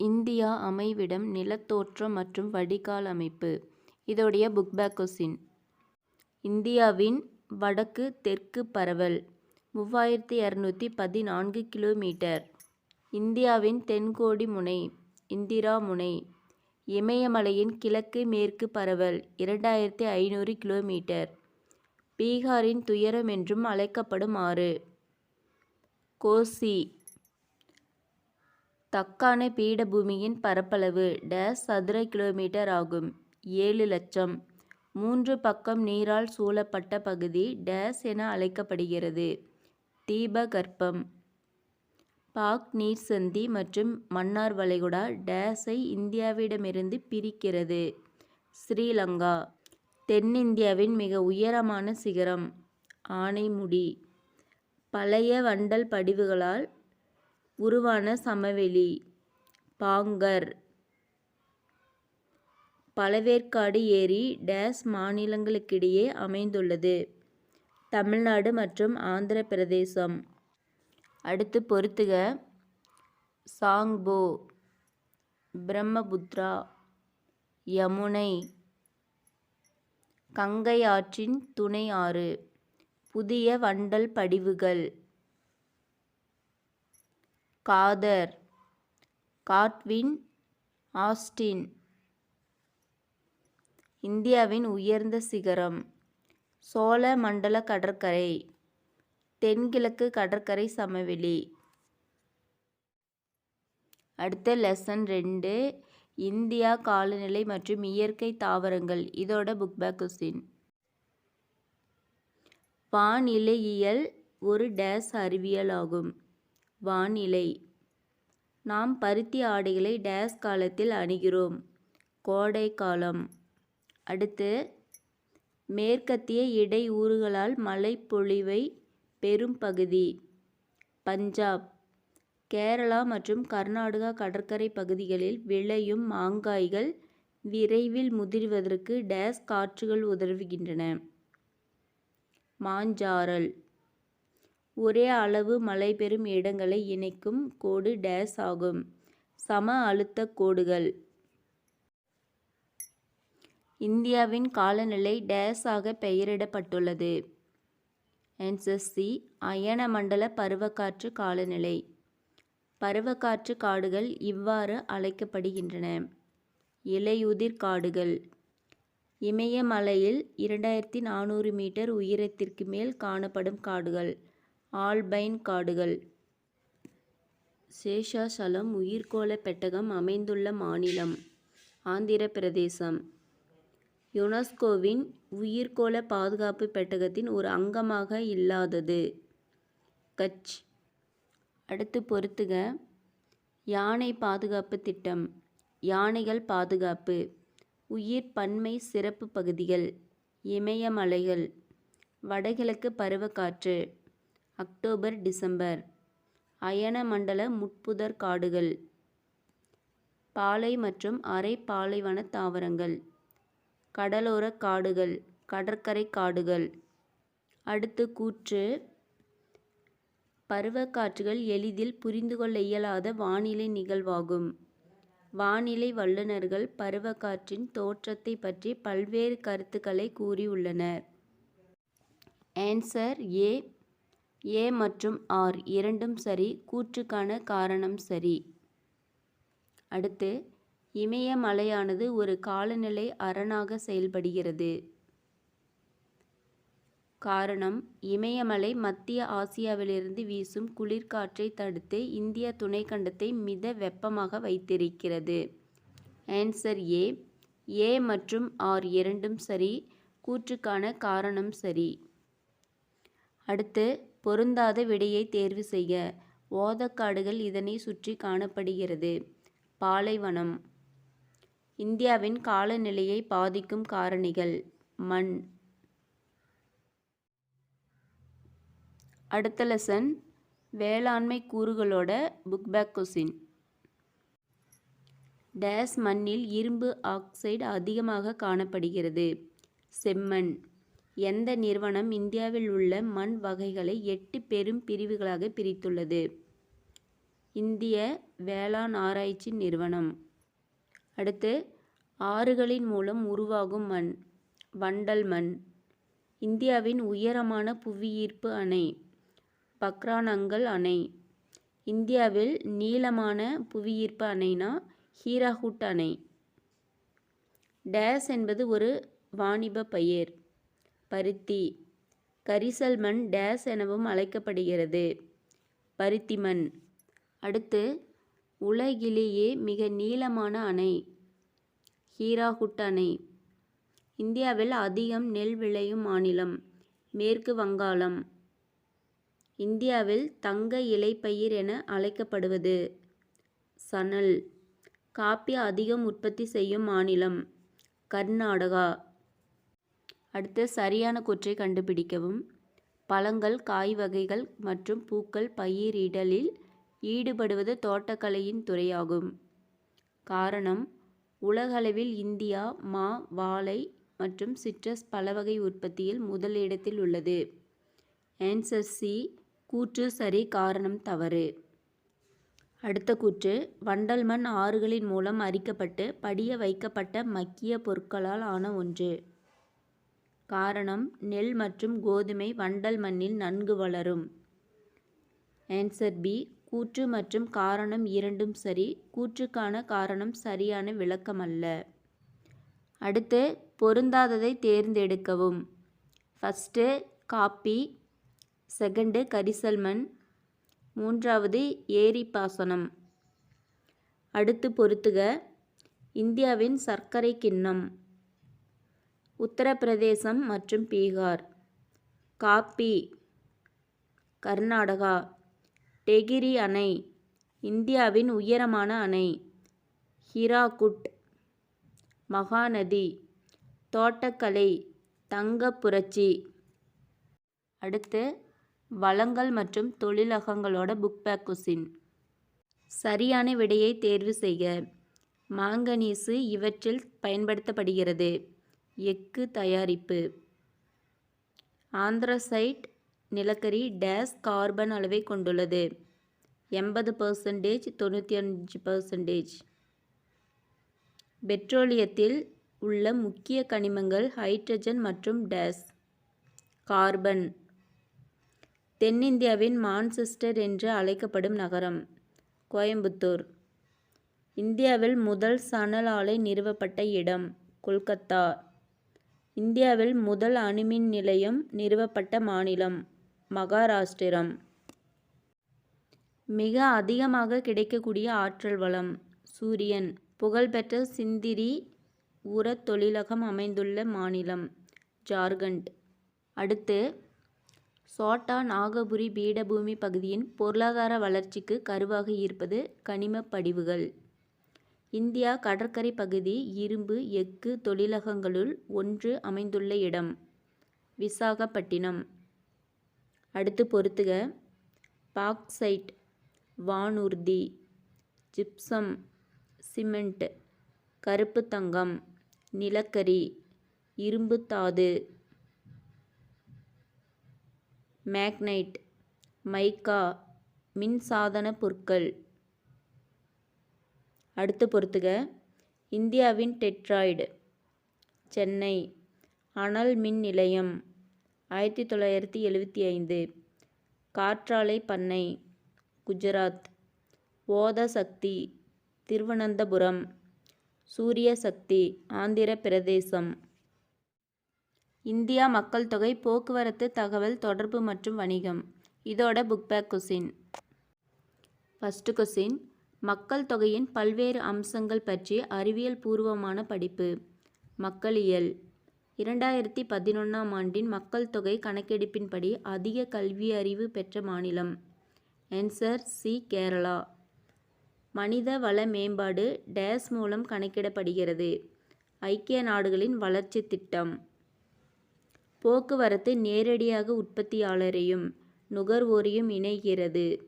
India அமைவிடம் நிலத்தோற்றம் மற்றும் வடிகால் அமைப்பு. இதோடைய புக் பேக் கொஸ்டின் இந்தியாவின் வடக்கு தெற்கு பரவல் மூவாயிரத்தி இரநூத்தி பதினான்கு கிலோமீட்டர். இந்தியாவின் தென்கோடி முனை இந்திரா முனை இமயமலையின் கிழக்கு மேற்கு பரவல் இரண்டாயிரத்தி ஐநூறு கிலோமீட்டர். பீகாரின் துயரம் என்றும் அழைக்கப்படும் ஆறு. கோசி தக்கான பீடபூமியின் பரப்பளவு டேஸ் சதுர கிலோமீட்டர் ஆகும். ஏழு லட்சம். மூன்று பக்கம் நீரால் சூழப்பட்ட பகுதி டேஸ் என அழைக்கப்படுகிறது. தீபகற்பம். பாக் நீர் சந்தி மற்றும் மன்னார் வளைகுடா டேஸை இந்தியாவிடமிருந்து பிரிக்கிறது. ஸ்ரீலங்கா. தென்னிந்தியாவின் மிக உயரமான சிகரம். ஆனைமுடி. பழைய வண்டல் படிவுகளால் உருவான சமவெளி. பாங்கர். பழவேற்காடு ஏரி டேஸ் மாநிலங்களுக்கிடையே அமைந்துள்ளது. தமிழ்நாடு மற்றும் ஆந்திர பிரதேசம் அடுத்து பொறுத்துக. சாங்போ. பிரம்மபுத்ரா. யமுனை. கங்கை ஆற்றின் துணை ஆறு. புதிய வண்டல் படிவுகள். காதர். Godwin Austen. இந்தியாவின் உயர்ந்த சிகரம். சோழ மண்டல கடற்கரை. தென்கிழக்கு கடற்கரை சமவெளி. அடுத்த லெசன் ரெண்டு. இந்தியா காலநிலை மற்றும் இயற்கை தாவரங்கள். இதோட புக் பேக் கொஸ்டின் வானிலையியல் ஒரு டேஸ் அறிவியல் ஆகும். வானிலை. நாம் பருத்தி ஆடைகளை டேஸ் காலத்தில் அணிகிறோம். கோடை காலம். அடுத்து மேற்கத்திய இடையூறுகளால் மழைப்பொழிவை பெரும் பகுதி. பஞ்சாப். கேரளா மற்றும் கர்நாடகா கடற்கரை பகுதிகளில் விளையும் மாங்காய்கள் விரைவில் முதிர்வதற்கு டேஸ் காற்றுகள் உதவுகின்றன. மாஞ்சாரல் ஒரே அளவு மழை பெறும் இடங்களை இணைக்கும் கோடு டேஸ் ஆகும். சம அழுத்த கோடுகள். இந்தியாவின் காலநிலை டேஸ் ஆக பெயரிடப்பட்டுள்ளது என்சஸ்சி அயன மண்டல பருவக்காற்று காலநிலை. பருவக்காற்று காடுகள் இவ்வாறு அழைக்கப்படுகின்றன. இலையுதிர் காடுகள். இமயமலையில் இரண்டாயிரத்தி நானூறு மீட்டர் உயரத்திற்கு மேல் காணப்படும் காடுகள். ஆல்பைன் காடுகள். சேஷாசலம் உயிர்க்கோள பெட்டகம் அமைந்துள்ள மாநிலம் ஆந்திர பிரதேசம் யுனெஸ்கோவின் உயிர்க்கோள பாதுகாப்பு பெட்டகத்தின் ஒரு அங்கமாக இல்லாதது. கட்ச். அடுத்து பொறுத்துக. யானை பாதுகாப்பு திட்டம் யானைகள் பாதுகாப்பு உயிர் பன்மை சிறப்பு பகுதிகள் இமயமலைகள் வடகிழக்கு பருவக்காற்று. October December. அயன மண்டல முட்புதர் காடுகள். பாலை மற்றும் அரை பாலைவன தாவரங்கள். கடலோர காடுகள் கடற்கரை காடுகள். அடுத்து கூற்று. பருவக்காற்றுகள் எளிதில் புரிந்து கொள்ள இயலாத வானிலை நிகழ்வாகும். வானிலை வல்லுநர்கள் பருவக்காற்றின் தோற்றத்தை பற்றி பல்வேறு கருத்துக்களை கூறியுள்ளனர். Answer A. ஏ மற்றும் ஆர் இரண்டும் சரி கூற்றுக்கான காரணம் சரி. அடுத்து இமயமலையானது ஒரு காலநிலை அரணாக செயல்படுகிறது. காரணம் இமயமலை மத்திய ஆசியாவிலிருந்து வீசும் குளிர்காற்றை தடுத்து இந்திய துணைக்கண்டத்தை மித வெப்பமாக வைத்திருக்கிறது. Answer A. ஏ மற்றும் ஆர் இரண்டும் சரி கூற்றுக்கான காரணம் சரி. அடுத்து பொருந்தாத விடையை தேர்வு செய்ய. ஓதக்காடுகள் இதனை சுற்றி காணப்படுகிறது. பாலைவனம். இந்தியாவின் காலநிலையை பாதிக்கும் காரணிகள். மண். அடுத்த லெசன் வேளாண்மை கூறுகளோட புக் பேக் கொசின் டேஸ் மண்ணில் இரும்பு ஆக்சைடு அதிகமாக காணப்படுகிறது. செம்மண். எந்த நிறுவனம் இந்தியாவில் உள்ள மண் வகைகளை எட்டு பெரும் பிரிவுகளாக பிரித்துள்ளது? இந்திய வேளாண் ஆராய்ச்சி நிறுவனம். அடுத்து ஆறுகளின் மூலம் உருவாகும் மண் வண்டல் மண். இந்தியாவின் உயரமான புவியீர்ப்பு அணை பக்ரானங்கல் அணை. இந்தியாவில் நீளமான புவியீர்ப்பு அணைனா ஹீராகுட் அணை. டேஸ் என்பது ஒரு வாணிப பயிர். பருத்தி. கரிசல் மண் டேஸ் எனவும் அழைக்கப்படுகிறது. பருத்தி மண் அடுத்து உலகிலேயே மிக நீளமான அணை ஹீராகுட் அணை. இந்தியாவில் அதிகம் நெல் விளையும் மாநிலம் மேற்கு வங்காளம். இந்தியாவில் தங்க இலைப்பயிர் என அழைக்கப்படுவது சணல். காப்பி அதிகம் உற்பத்தி செய்யும் மாநிலம் கர்நாடகா. அடுத்து சரியான கூற்றை கண்டுபிடிக்கவும். பழங்கள் காய் வகைகள் மற்றும் பூக்கள் பயிரிடலில் ஈடுபடுவது தோட்டக்கலையின் துறையாகும். காரணம் உலகளவில் இந்தியா மா வாழை மற்றும் சிட்ரஸ் பலவகை உற்பத்தியில் முதலிடத்தில் உள்ளது. ஆன்சர் சி கூற்று சரி காரணம் தவறு. அடுத்த கூற்று வண்டல் மண் ஆறுகளின் மூலம் அரிக்கப்பட்டு படிய வைக்கப்பட்ட மக்கிய பொருட்களால் ஆன ஒன்று. காரணம் நெல் மற்றும் கோதுமை வண்டல் மண்ணில் நன்கு வளரும். ஆன்சர் பி கூற்று மற்றும் காரணம் இரண்டும் சரி. கூற்றுக்கான காரணம் சரியான விளக்கமல்ல. அடுத்து பொருந்தாததை தேர்ந்தெடுக்கவும். ஃபஸ்ட்டு காப்பி செகண்டு கரிசல் மண் மூன்றாவது ஏரி பாசனம் அடுத்து பொருத்துக. இந்தியாவின் சர்க்கரை கிண்ணம். உத்தரப்பிரதேசம் மற்றும் பீகார். காப்பி கர்நாடகா. டெகிரி அணை இந்தியாவின் உயரமான அணை. ஹிராகுட் மகாநதி. தோட்டக்கலை தங்க புரட்சி அடுத்து வளங்கள் மற்றும் தொழிலகங்களோட புக் பேக் குசின் சரியான விடையை தேர்வு செய்க. மாங்கனீசு இவற்றில் பயன்படுத்தப்படுகிறது. எஃகு தயாரிப்பு. ஆந்திரசைட் நிலக்கரி டேஸ் கார்பன் அளவை கொண்டுள்ளது. எண்பது பர்சன்டேஜ் தொண்ணூற்றி அஞ்சு பர்சன்டேஜ் பெட்ரோலியத்தில் உள்ள முக்கிய கனிமங்கள் ஹைட்ரஜன் மற்றும் டேஸ் கார்பன். தென்னிந்தியாவின் மான்செஸ்டர் என்று அழைக்கப்படும் நகரம் கோயம்புத்தூர். இந்தியாவில் முதல் சணல் ஆலை நிறுவப்பட்ட இடம் கொல்கத்தா. இந்தியாவில் முதல் அணுமின் நிலையம் நிறுவப்பட்ட மாநிலம் மகாராஷ்டிரம். மிக அதிகமாக கிடைக்கக்கூடிய ஆற்றல் வளம் சூரியன். புகழ்பெற்ற சிந்திரி உரத் தொழிலகம் அமைந்துள்ள மாநிலம் ஜார்க்கண்ட். அடுத்து சோட்டா நாகபுரி பீடபூமி பகுதியின் பொருளாதார வளர்ச்சிக்கு கருவாக இருப்பது கனிமப் படிவுகள். இந்தியா கடற்கரை பகுதி இரும்பு எஃகு தொழிலகங்களுள் ஒன்று அமைந்துள்ள இடம் விசாகப்பட்டினம். அடுத்து பொறுத்துக. பாக்சைட் வானூர்தி ஜிப்சம் சிமெண்ட் கருப்பு தங்கம் நிலக்கரி இரும்புத்தாது மேக்னைட் மைக்கா மின்சாதன பொருட்கள். அடுத்து பொறுத்துக. இந்தியாவின் டெட்ராய்டு. சென்னை. அனல் மின் நிலையம். ஆயிரத்தி தொள்ளாயிரத்தி எழுவத்தி ஐந்து காற்றாலை பண்ணை. குஜராத். ஓத சக்தி திருவனந்தபுரம். சூரிய சக்தி ஆந்திர பிரதேசம் இந்தியா மக்கள் தொகை போக்குவரத்து தகவல் தொடர்பு மற்றும் வணிகம். இதோட book back question first question மக்கள் தொகையின் பல்வேறு அம்சங்கள் பற்றி அறிவியல் பூர்வமான படிப்பு. மக்களியல். இரண்டாயிரத்தி பதினொன்றாம் ஆண்டின் மக்கள் தொகை கணக்கெடுப்பின்படி அதிக கல்வி அறிவு பெற்ற மாநிலம். என்சர் சி கேரளா மனித வள மேம்பாடு டேஸ் மூலம் கணக்கிடப்படுகிறது. ஐக்கிய நாடுகளின் வளர்ச்சி திட்டம். போக்குவரத்து நேரடியாக உற்பத்தியாளரையும் நுகர்வோரையும் இணைகிறது.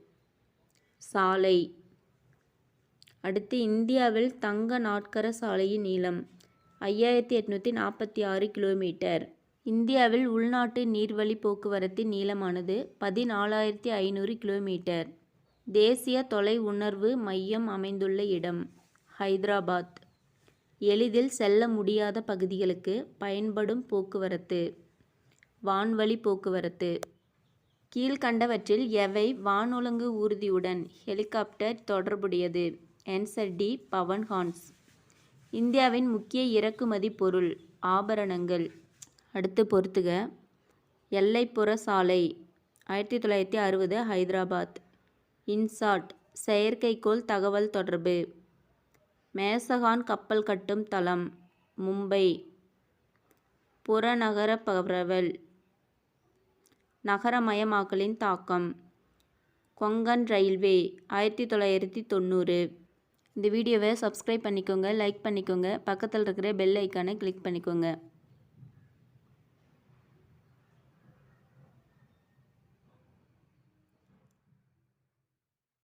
சாலை. அடுத்து இந்தியாவில் தங்க நாட்கர சாலையின் நீளம் ஐயாயிரத்தி எட்நூற்றி நாற்பத்தி ஆறு கிலோமீட்டர். இந்தியாவில் உள்நாட்டு நீர்வழி போக்குவரத்தின் நீளமானது பதினாலாயிரத்தி ஐநூறு கிலோமீட்டர். தேசிய தொலை உணர்வு மையம் அமைந்துள்ள இடம் ஹைதராபாத். எளிதில் செல்ல முடியாத பகுதிகளுக்கு பயன்படும் போக்குவரத்து. வான்வழி போக்குவரத்து. கீழ்கண்டவற்றில் எவை வானொலங்கு ஊர்தியுடன் ஹெலிகாப்டர் தொடர்புடையது? ஆன்சர் டி பவன்ஹான்ஸ் இந்தியாவின் முக்கிய இறக்குமதி பொருள் ஆபரணங்கள். அடுத்து பொறுத்துக. எல்லைப்புற சாலை ஆயிரத்தி தொள்ளாயிரத்தி அறுபது ஹைதராபாத். இன்சாட் செயற்கைக்கோள் தகவல் தொடர்பு. மேசகான் கப்பல் கட்டும் தளம் மும்பை. புறநகர பரவல் நகரமயமாக்கலின் தாக்கம். கொங்கன் ரயில்வே ஆயிரத்தி தொள்ளாயிரத்தி தொண்ணூறு. இந்த வீடியோவை சப்ஸ்கிரைப் பண்ணிக்கோங்க லைக் பண்ணிக்கோங்க. பக்கத்தில் இருக்கிற பெல் ஐக்கானை கிளிக் பண்ணிக்கோங்க.